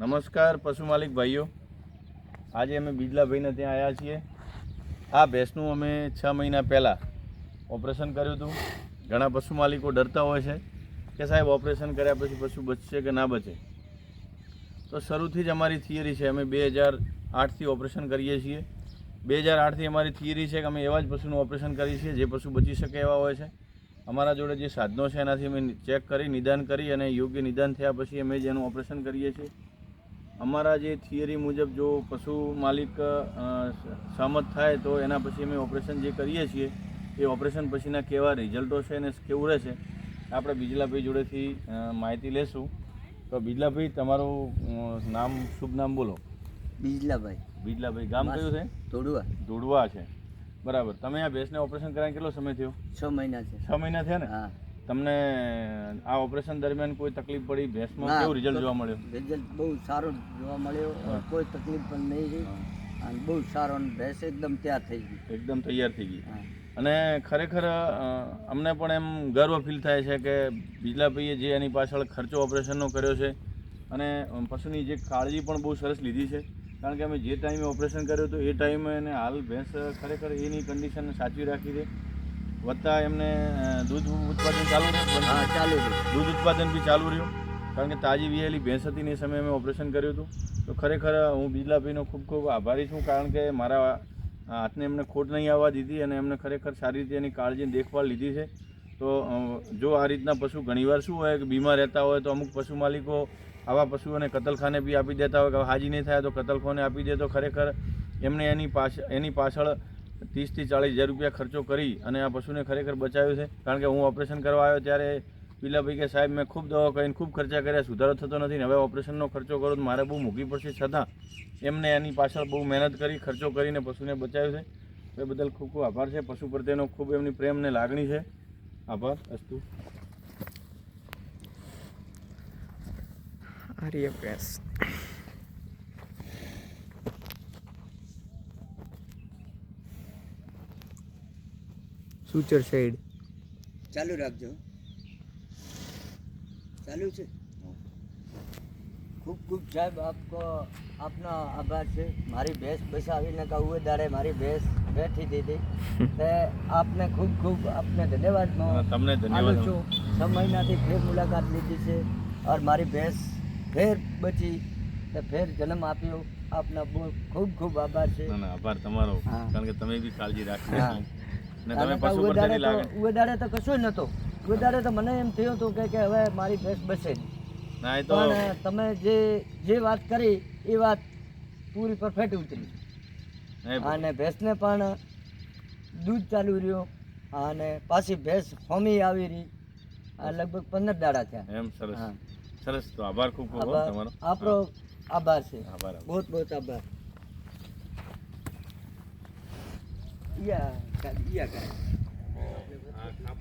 નમસ્કાર, પશુ માલિક ભાઈઓ. આજે અમે બીજલાભાઈને ત્યાં આવ્યા છીએ. આ ભેંસનું અમે છ મહિના પહેલાં ઓપરેશન કર્યું હતું. ઘણા પશુ માલિકો ડરતા હોય છે કે સાહેબ ઓપરેશન કર્યા પછી પશુ બચશે કે ના બચે. તો શરૂથી જ અમારી થિયરી છે, અમે બે હજાર આઠથી ઓપરેશન કરીએ છીએ. બે હજાર આઠથી અમારી થિયરી છે કે અમે એવા જ પશુનું ઓપરેશન કરીએ છીએ જે પશુ બચી શકે એવા હોય છે. અમારા જોડે જે સાધનો છે એનાથી અમે ચેક કરી, નિદાન કરી અને યોગ્ય નિદાન થયા પછી અમે જ એનું ઓપરેશન કરીએ છીએ. અમારા જે થિયરી મુજબ જો પશુ માલિક સહમત થાય તો એના પછી અમે ઓપરેશન જે કરીએ છીએ એ ઓપરેશન પછીના કેવા રિઝલ્ટો છે અને કેવું રહેશે આપણે બીજલાભાઈ જોડેથી માહિતી લેશું. તો બીજલાભાઈ તમારું નામ શુભ નામ બોલો. બીજલાભાઈ. બીજલાભાઈ ગામ કયું છે? ધોડવા ધોડવા છે. બરાબર. તમે આ ભેંસને ઓપરેશન કરાવીને કેટલો સમય થયો? છ મહિના છે છ મહિના થયા ને? હા. તમને આ ઓપરેશન દરમિયાન કોઈ તકલીફ પડી? ભેંસમાં કેવું રિઝલ્ટ જોવા મળ્યું? રિઝલ્ટ બહુ સારો જોવા મળ્યો. કોઈ તકલીફ પણ નહીં રહી. અને બહુ સારો ભેંસ એકદમ તૈયાર થઈ ગઈ. એકદમ તૈયાર થઈ ગઈ. અને ખરેખર અમને પણ એમ ગર્વ ફીલ થાય છે કે બીજલાભાઈએ જે એની પાછળ ખર્ચો ઓપરેશનનો કર્યો છે અને પશુની જે કાળજી પણ બહુ સરસ લીધી છે. કારણ કે અમે જે ટાઈમે ઓપરેશન કર્યું હતું એ ટાઈમે એને હાલ ભેંસ ખરેખર એની કન્ડિશન સાચવી રાખી છે. વત્તા એમને દૂધ ઉત્પાદન ચાલુ રહ્યું હા ચાલુ રહ્યું દૂધ ઉત્પાદન બી ચાલુ રહ્યું. કારણ કે તાજી વિયેલી ભેંસ હતી ને એ સમયે અમે ઓપરેશન કર્યું હતું. તો ખરેખર હું બીજલાભાઈનો ખૂબ ખૂબ આભારી છું કારણ કે મારા હાથને એમને ખોટ નહીં આવવા દીધી અને એમને ખરેખર સારી રીતે એની કાળજી દેખભાળ લીધી છે. તો જો આ રીતના પશુ ઘણીવાર શું હોય કે બીમાર રહેતા હોય તો અમુક પશુ માલિકો આવા પશુઓને કતલખાને બી આપી દેતા હોય કે હાજી નહીં થાય તો કતલખોને આપી દે. તો ખરેખર એમને એની પાછળ એની પાછળ ત્રીસથી ચાળીસ હજાર રૂપિયા ખર્ચો કરી અને આ પશુને ખરેખર બચાવ્યું છે. કારણ કે હું ઓપરેશન કરવા આવ્યો ત્યારે પીલાભાઈ કે, સાહેબ, મેં ખૂબ દવા કરીને ખૂબ ખર્ચા કર્યા, સુધારો થતો નથી ને હવે ઓપરેશનનો ખર્ચો કરો તો મારે બહુ મૂકી પડશે. છતાં એમને એની પાછળ બહુ મહેનત કરી, ખર્ચો કરીને પશુને બચાવ્યું છે. એ બદલ ખૂબ ખૂબ આભાર છે. પશુ પ્રત્યેનો ખૂબ એમની પ્રેમ ને લાગણી છે. આભાર, અસ્તુ. આર્ય સુચર સાઈડ ચાલુ રાખજો. ચાલુ છે? ખૂબ ખૂબ સાહેબ આપકો આપનો આભાર છે. મારી ભેંસ બસાવીને કહું દાડે મારી ભેંસ બેઠી દીધી. તે આપને ખૂબ ખૂબ આપને ધન્યવાદ તમને ધન્યવાદ. છું છ મહિનાથી ફેર મુલાકાત લીધી છે ઓર મારી ભેંસ ફેર બચી. તે ફેર જન્મ આપ્યો. આપના બહુ ખૂબ ખૂબ આભાર છે. ના ના આભાર તમારો. કારણ કે તમે બી કાળજી રાખી તમે તો પશુ કશું નહોતો. ઉએ દાડે તો મને એમ થયું હતું કે કે હવે મારી ભેંસ બસે ના એ તો પણ તમે જે જે વાત કરી એ વાત પૂરી પરફેક્ટ ઉતરી. અને ભેંસને પણ દૂધ ચાલુ રહ્યું. અને પાછી ભેંસ હોમી આવી રહી. આ લગભગ પંદર દાડા થયા. એમ સરસ. સરસ. તો આભાર ખૂબ ખૂબ તમારો. આપણો આભાર છે. આભાર. બહુ બહુ આભાર. Iya, kan? Oh. Ah, iya kan.